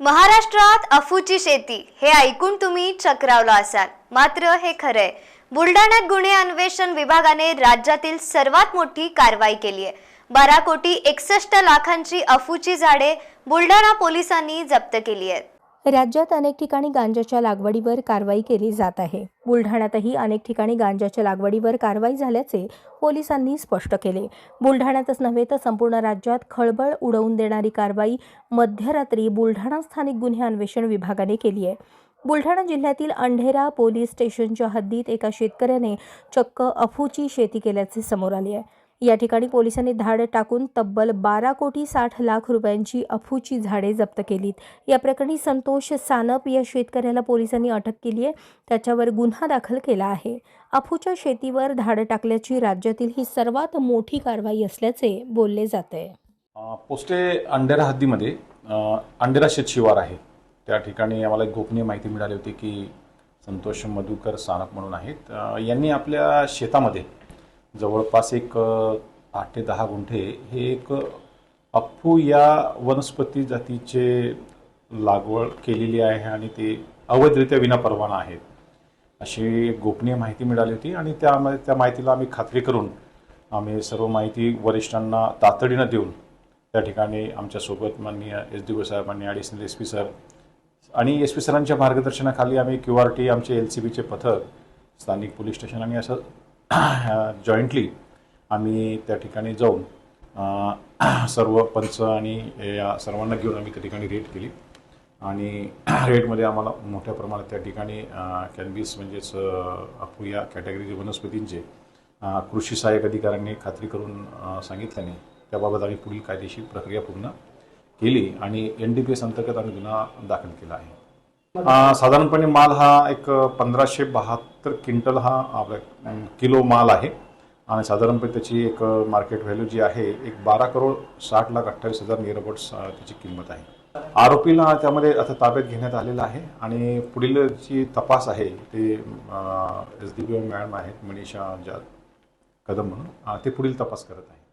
महाराष्ट्रात अफूची शेती हे ऐकून तुम्ही चक्रावला असाल. मात्र हे खरंय. बुलढाण्यात गुन्हे अन्वेषण विभागाने राज्यातील सर्वात मोठी कारवाई केली आहे. बारा कोटी एकसष्ट लाखांची अफूची झाडे बुलढाणा पोलिसांनी जप्त केली आहेत. राज्यात अनेक ठिकाणी गांजाच्या लागवडीवर कारवाई केली जात आहे. बुलढाण्यातही अनेक ठिकाणी गांजाच्या लागवडीवर कारवाई झाल्याचे पोलिसांनी स्पष्ट केले. बुलढाण्यातच नव्हे तर संपूर्ण राज्यात खळबळ उडवून देणारी कारवाई मध्यरात्री बुलढाणा स्थानिक गुन्हे अन्वेषण विभागाने केली आहे. बुलढाणा जिल्ह्यातील अंढेरा पोलीस स्टेशनच्या हद्दीत एका शेतकऱ्याने चक्क अफूची शेती केल्याचे समोर आले आहे. या ठिकाणी पोलिसांनी धाड टाकून तब्बल बारा कोटी साठ लाख रुपयांची अफूची झाडे जप्त केलीत. या प्रकरणी संतोष सानप या शेतकऱ्याला पोलिसांनी अटक केली आहे. त्याच्यावर गुन्हा दाखल केला आहे. अफूच्या शेतीवर धाड टाकल्याची राज्यातील ही सर्वात मोठी कारवाई असल्याचे बोलले जाते. आहे पोस्टे अंडेरा हद्दीमध्ये अंडेरा शेत शिवार आहे. त्या ठिकाणी आम्हाला एक गोपनीय माहिती मिळाली होती की संतोष मधुकर सानप म्हणून आहेत. यांनी आपल्या शेतामध्ये जवळपास एक आठ ते दहा गुंठे हे एक अप्पू या वनस्पती जातीचे लागवड केलेली आहे आणि ते अवैधरित्या विनापरवाना आहेत. अशी गोपनीय माहिती मिळाली होती आणि त्यामध्ये त्या माहितीला आम्ही खात्री करून आम्ही सर्व माहिती वरिष्ठांना तातडीनं देऊन त्या ठिकाणी आमच्यासोबत माननीय एस डी ओ साहेबांनी ॲडिशनल एस पी सर आणि एस पी सरांच्या मार्गदर्शनाखाली आम्ही क्यू आर टी आमचे एल सी बीचे पथक स्थानिक पोलीस स्टेशन आणि असं जॉईंटली आम्ही त्या ठिकाणी जाऊन सर्व पंच आणि या सर्वांना घेऊन आम्ही त्या ठिकाणी रेट केली. आणि रेटमध्ये आम्हाला मोठ्या प्रमाणात त्या ठिकाणी कॅनबीस म्हणजेच अफू या कॅटेगरीचे वनस्पतींचे कृषी सहाय्यक अधिकाऱ्यांनी खात्री करून सांगितल्याने त्याबाबत आम्ही पुढील कायदेशीर प्रक्रिया पूर्ण केली आणि एन डी पी एस अंतर्गत आम्ही गुन्हा दाखल केला आहे. साधारणपणे माल हा एक पंधराशे बहात्तर क्विंटल हा आपला किलो माल आहे. आणि साधारणपणे त्याची एक मार्केट व्हॅल्यू जी आहे एक बारा करोड साठ लाख अठ्ठावीस हजार निरबट त्याची किंमत आहे. आरोपीला त्यामध्ये आता ताब्यात घेण्यात आलेला आहे आणि पुढील जी तपास आहे ते एस डी बी मॅडम आहेत मनीषा ज्या कदम म्हणून ते पुढील तपास करत आहे